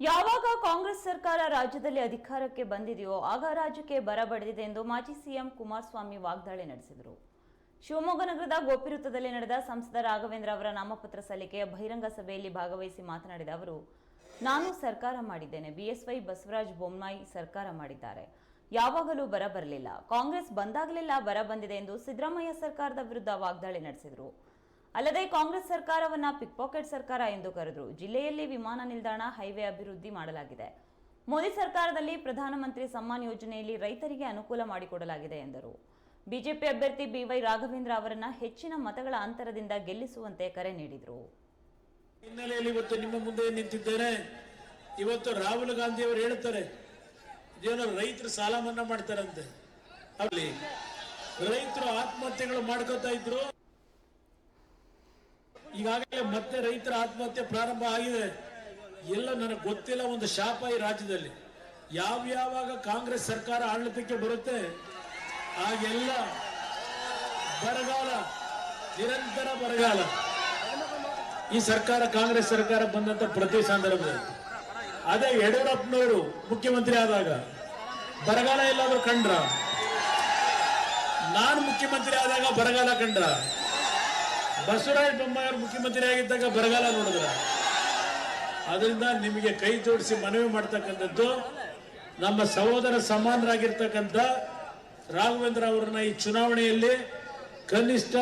ಯಾವಾಗ ಕಾಂಗ್ರೆಸ್ ಸರ್ಕಾರ ರಾಜ್ಯದಲ್ಲಿ ಅಧಿಕಾರಕ್ಕೆ ಬಂದಿದೆಯೋ ಆಗ ರಾಜ್ಯಕ್ಕೆ ಬರ ಬಡಿದಿದೆ ಎಂದು ಮಾಜಿ ಸಿಎಂ ಕುಮಾರಸ್ವಾಮಿ ವಾಗ್ದಾಳಿ ನಡೆಸಿದರು. ಶಿವಮೊಗ್ಗ ನಗರದ ಗೋಪಿವೃತ್ತದಲ್ಲಿ ನಡೆದ ಸಂಸದ ರಾಘವೇಂದ್ರ ಅವರ ನಾಮಪತ್ರ ಸಲ್ಲಿಕೆಯ ಬಹಿರಂಗ ಸಭೆಯಲ್ಲಿ ಭಾಗವಹಿಸಿ ಮಾತನಾಡಿದ ಅವರು, ನಾನು ಸರ್ಕಾರ ಮಾಡಿದ್ದೇನೆ, ಬಿಎಸ್ವೈ ಬಸವರಾಜ ಬೊಮ್ಮಾಯಿ ಸರ್ಕಾರ ಮಾಡಿದ್ದಾರೆ. ಯಾವಾಗಲೂ ಬರ ಬರಲಿಲ್ಲ. ಕಾಂಗ್ರೆಸ್ ಬಂದಾಗಲೆಲ್ಲ ಬರ ಬಂದಿದೆ ಎಂದು ಸಿದ್ದರಾಮಯ್ಯ ಸರ್ಕಾರದ ವಿರುದ್ಧ ವಾಗ್ದಾಳಿ ನಡೆಸಿದರು. ಅಲ್ಲದೆ ಕಾಂಗ್ರೆಸ್ ಸರ್ಕಾರವನ್ನ ಪಿಕ್ ಪಾಕೆಟ್ ಸರ್ಕಾರ ಎಂದು ಕರೆದರು. ಜಿಲ್ಲೆಯಲ್ಲಿ ವಿಮಾನ ನಿಲ್ದಾಣ, ಹೈವೇ ಅಭಿವೃದ್ಧಿ ಮಾಡಲಾಗಿದೆ. ಮೋದಿ ಸರ್ಕಾರದಲ್ಲಿ ಪ್ರಧಾನಮಂತ್ರಿ ಸಮ್ಮಾನ್ ಯೋಜನೆಯಲ್ಲಿ ರೈತರಿಗೆ ಅನುಕೂಲ ಮಾಡಿಕೊಡಲಾಗಿದೆ ಎಂದರು. ಬಿಜೆಪಿ ಅಭ್ಯರ್ಥಿ ಬಿವೈ ರಾಘವೇಂದ್ರ ಅವರನ್ನ ಹೆಚ್ಚಿನ ಮತಗಳ ಅಂತರದಿಂದ ಗೆಲ್ಲಿಸುವಂತೆ ಕರೆ ನೀಡಿದರು. ಹಿನ್ನೆಲೆಯಲ್ಲಿ ಇವತ್ತು ನಿಮ್ಮ ಮುಂದೆ ನಿಂತಿದ್ದೇನೆ. ಇವತ್ತು ರಾಹುಲ್ ಗಾಂಧಿ ಅವರು ಹೇಳ್ತಾರೆ ರೈತರು ಸಾಲ ಮನ್ನಾ ಮಾಡ್ತಾರಂತೆ ರೈತರು ಆತ್ಮಹತ್ಯೆಗಳು ಮಾಡ್ಕೋತಾ ಇದ್ರು. ಈಗಾಗಲೇ ಮತ್ತೆ ರೈತರ ಆತ್ಮಹತ್ಯೆ ಪ್ರಾರಂಭ ಆಗಿದೆ. ಎಲ್ಲ ನನಗೆ ಗೊತ್ತಿಲ್ಲ ಒಂದು ಶಾಪ ಈ ರಾಜ್ಯದಲ್ಲಿ. ಯಾವ ಯಾವಾಗ ಕಾಂಗ್ರೆಸ್ ಸರ್ಕಾರ ಆಡಳಿತಕ್ಕೆ ಬರುತ್ತೆ ಆಗೆಲ್ಲ ಬರಗಾಲ, ನಿರಂತರ ಬರಗಾಲ. ಈ ಸರ್ಕಾರ ಕಾಂಗ್ರೆಸ್ ಸರ್ಕಾರ ಬಂದಂತ ಪ್ರತಿ ಸಂದರ್ಭದಲ್ಲಿ. ಅದೇ ಯಡಿಯೂರಪ್ಪನವರು ಮುಖ್ಯಮಂತ್ರಿ ಆದಾಗ, ಬರಗಾಲ ಎಲ್ಲಾದ್ರೂ ಕಂಡ್ರ? ನಾನು ಮುಖ್ಯಮಂತ್ರಿ ಆದಾಗ ಬರಗಾಲ ಕಂಡ್ರ? ಬಸವರಾಜ ಬೊಮ್ಮಾಯಿ ಅವರು ಮುಖ್ಯಮಂತ್ರಿ ಆಗಿದ್ದಾಗ ಬರಗಾಲ ನೋಡಿದ್ರ. ಅದರಿಂದ ನಿಮಗೆ ಕೈ ಜೋಡಿಸಿ ಮನವಿ ಮಾಡ್ತಕ್ಕಂಥದ್ದು, ನಮ್ಮ ಸಹೋದರ ಸಮಾನರಾಗಿರ್ತಕ್ಕಂಥ ರಾಘವೇಂದ್ರ ಅವರನ್ನ ಈ ಚುನಾವಣೆಯಲ್ಲಿ ಕನಿಷ್ಠ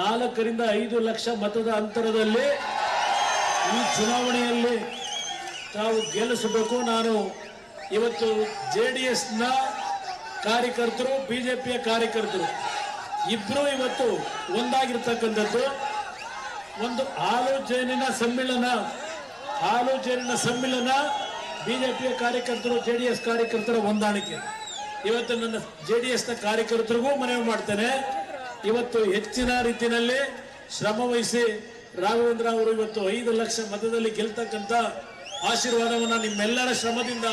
ನಾಲ್ಕರಿಂದ ಐದು ಲಕ್ಷ ಮತದ ಅಂತರದಲ್ಲಿ ಈ ಚುನಾವಣೆಯಲ್ಲಿ ತಾವು ಗೆಲ್ಲಿಸಬೇಕು. ನಾನು ಇವತ್ತು ಜೆ ಡಿ ಎಸ್ನ ಕಾರ್ಯಕರ್ತರು, ಬಿಜೆಪಿಯ ಕಾರ್ಯಕರ್ತರು ಇಬ್ರು ಇವತ್ತು ಒಂದಾಗಿರ್ತಕ್ಕಂಥದ್ದು. ಒಂದು ಆಲೋಚನೆಯ ಸಮ್ಮಿಳನ ಆಲೋಚನೆಯ ಸಮ್ಮಿಳನ ಬಿಜೆಪಿಯ ಕಾರ್ಯಕರ್ತರು ಜೆ ಡಿ ಎಸ್ ಕಾರ್ಯಕರ್ತರ ಹೊಂದಾಣಿಕೆ. ಇವತ್ತು ನನ್ನ ಜೆ ಡಿ ಎಸ್ನ ಕಾರ್ಯಕರ್ತರಿಗೂ ಮನವಿ ಮಾಡ್ತೇನೆ. ಇವತ್ತು ಹೆಚ್ಚಿನ ರೀತಿಯಲ್ಲಿ ಶ್ರಮ ವಹಿಸಿ ರಾಘವೇಂದ್ರ ಅವರು ಇವತ್ತು ಐದು ಲಕ್ಷ ಮತದಲ್ಲಿ ಗೆಲ್ತಕ್ಕಂಥ ಆಶೀರ್ವಾದವನ್ನ ನಿಮ್ಮೆಲ್ಲರ ಶ್ರಮದಿಂದ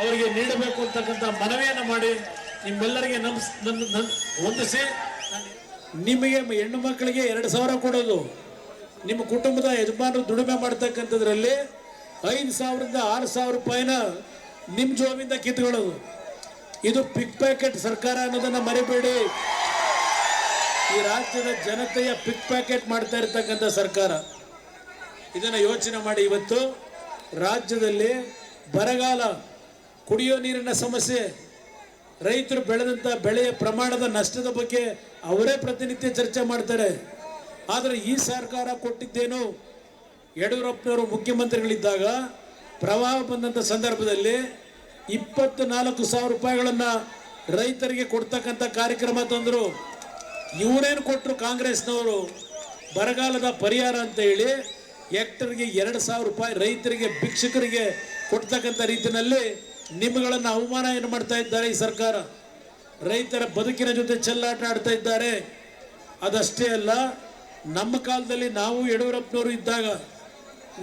ಅವರಿಗೆ ನೀಡಬೇಕು ಅಂತಕ್ಕಂಥ ಮನವಿಯನ್ನು ಮಾಡಿ ನಿಮ್ಮೆಲ್ಲರಿಗೆ ನಮ್ಸ್ ಹೊಂದಿಸಿ ನಿಮಗೆ ಹೆಣ್ಣು ಮಕ್ಕಳಿಗೆ ಎರಡು ಸಾವಿರ ಕೊಡೋದು. ನಿಮ್ಮ ಕುಟುಂಬದ ಯಜಮಾನರು ದುಡಿಮೆ ಮಾಡ್ತಕ್ಕಂಥದ್ರಲ್ಲಿ ಐದು ಸಾವಿರದಿಂದ ಆರು ಸಾವಿರ ರೂಪಾಯಿನ ನಿಮ್ಮ ಜೋಬಿಂದ ಕಿತ್ಕೊಳ್ಳೋದು. ಇದು ಪಿಕ್ ಪ್ಯಾಕೆಟ್ ಸರ್ಕಾರ ಅನ್ನೋದನ್ನ ಮರಿಬೇಡಿ. ಈ ರಾಜ್ಯದ ಜನತೆಯ ಪಿಕ್ ಪ್ಯಾಕೆಟ್ ಮಾಡ್ತಾ ಇರ್ತಕ್ಕಂಥ ಸರ್ಕಾರ. ಇದನ್ನ ಯೋಚನೆ ಮಾಡಿ ಇವತ್ತು ರಾಜ್ಯದಲ್ಲಿ ಬರಗಾಲ ಕುಡಿಯೋ ನೀರಿನ ಸಮಸ್ಯೆ ರೈತರು ಬೆಳೆದಂಥ ಬೆಳೆಯ ಪ್ರಮಾಣದ ನಷ್ಟದ ಬಗ್ಗೆ ಅವರೇ ಪ್ರತಿನಿತ್ಯ ಚರ್ಚೆ ಮಾಡ್ತಾರೆ. ಆದರೆ ಈ ಸರ್ಕಾರ ಕೊಟ್ಟಿದ್ದೇನು ಯಡಿಯೂರಪ್ಪನವರು ಮುಖ್ಯಮಂತ್ರಿಗಳಿದ್ದಾಗ ಪ್ರವಾಹ ಬಂದಂಥ ಸಂದರ್ಭದಲ್ಲಿ ಇಪ್ಪತ್ತು ನಾಲ್ಕು ಸಾವಿರ ರೂಪಾಯಿಗಳನ್ನು ರೈತರಿಗೆ ಕೊಡ್ತಕ್ಕಂಥ ಕಾರ್ಯಕ್ರಮ ತಂದರು. ಇವರೇನು ಕೊಟ್ಟರು ಕಾಂಗ್ರೆಸ್ನವರು? ಬರಗಾಲದ ಪರಿಹಾರ ಅಂತ ಹೇಳಿ ಹೆಕ್ಟರ್ಗೆ ಎರಡು ಸಾವಿರ ರೂಪಾಯಿ ರೈತರಿಗೆ, ಭಿಕ್ಷುಕರಿಗೆ ಕೊಡ್ತಕ್ಕಂಥ ರೀತಿಯಲ್ಲಿ ನಿಮ್ಮಗಳನ್ನು ಅವಮಾನ ಏನು ಮಾಡ್ತಾ ಇದ್ದಾರೆ ಈ ಸರ್ಕಾರ? ರೈತರ ಬದುಕಿನ ಜೊತೆ ಚೆಲ್ಲಾಟ ಆಡ್ತಾ ಇದ್ದಾರೆ. ಅದಷ್ಟೇ ಅಲ್ಲ, ನಮ್ಮ ಕಾಲದಲ್ಲಿ ನಾವು ಯಡಿಯೂರಪ್ಪನವರು ಇದ್ದಾಗ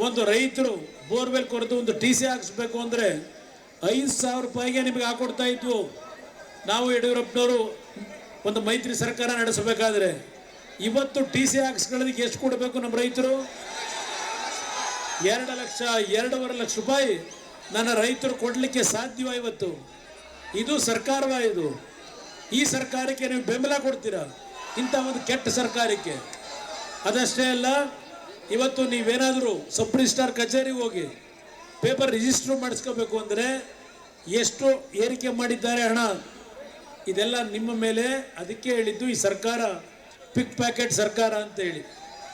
ಒಂದು ರೈತರು ಬೋರ್ವೆಲ್ ಕೊರೆದು ಒಂದು ಟಿ ಸಿ ಹಾಕಿಸ್ಬೇಕು ಅಂದರೆ ಐದು ಸಾವಿರ ರೂಪಾಯಿಗೆ ನಿಮಗೆ ಹಾಕೊಡ್ತಾ ಇದ್ವು. ನಾವು ಯಡಿಯೂರಪ್ಪನವರು ಒಂದು ಮೈತ್ರಿ ಸರ್ಕಾರ ನಡೆಸಬೇಕಾದ್ರೆ ಇವತ್ತು ಟಿ ಸಿ ಹಾಕ್ಸ್ಕೊಳ್ಳೋದಕ್ಕೆ ಎಷ್ಟು ಕೊಡಬೇಕು ನಮ್ಮ ರೈತರು? ಎರಡು ಲಕ್ಷ, ಎರಡೂವರೆ ಲಕ್ಷ ರೂಪಾಯಿ. ನನ್ನ ರೈತರು ಕೊಡಲಿಕ್ಕೆ ಸಾಧ್ಯವ ಇವತ್ತು? ಇದು ಸರ್ಕಾರವ ಇದು? ಈ ಸರ್ಕಾರಕ್ಕೆ ನೀವು ಬೆಂಬಲ ಕೊಡ್ತೀರಾ? ಇಂಥ ಒಂದು ಕೆಟ್ಟ ಸರ್ಕಾರಕ್ಕೆ? ಅದಷ್ಟೇ ಅಲ್ಲ, ಇವತ್ತು ನೀವೇನಾದರೂ ಸಬ್ ರಿಜಿಸ್ಟ್ರಾರ್ ಕಚೇರಿಗೆ ಹೋಗಿ ಪೇಪರ್ ರಿಜಿಸ್ಟರ್ ಮಾಡಿಸ್ಕೋಬೇಕು ಅಂದರೆ ಎಷ್ಟು ಏರಿಕೆ ಮಾಡಿದ್ದಾರೆ ಹಣ ಇದೆಲ್ಲ ನಿಮ್ಮ ಮೇಲೆ ಅದಕ್ಕೆ ಹೇಳಿದ್ದು ಈ ಸರ್ಕಾರ, ಪಿಕ್ ಪ್ಯಾಕೆಟ್ ಸರ್ಕಾರ ಅಂತ ಹೇಳಿ.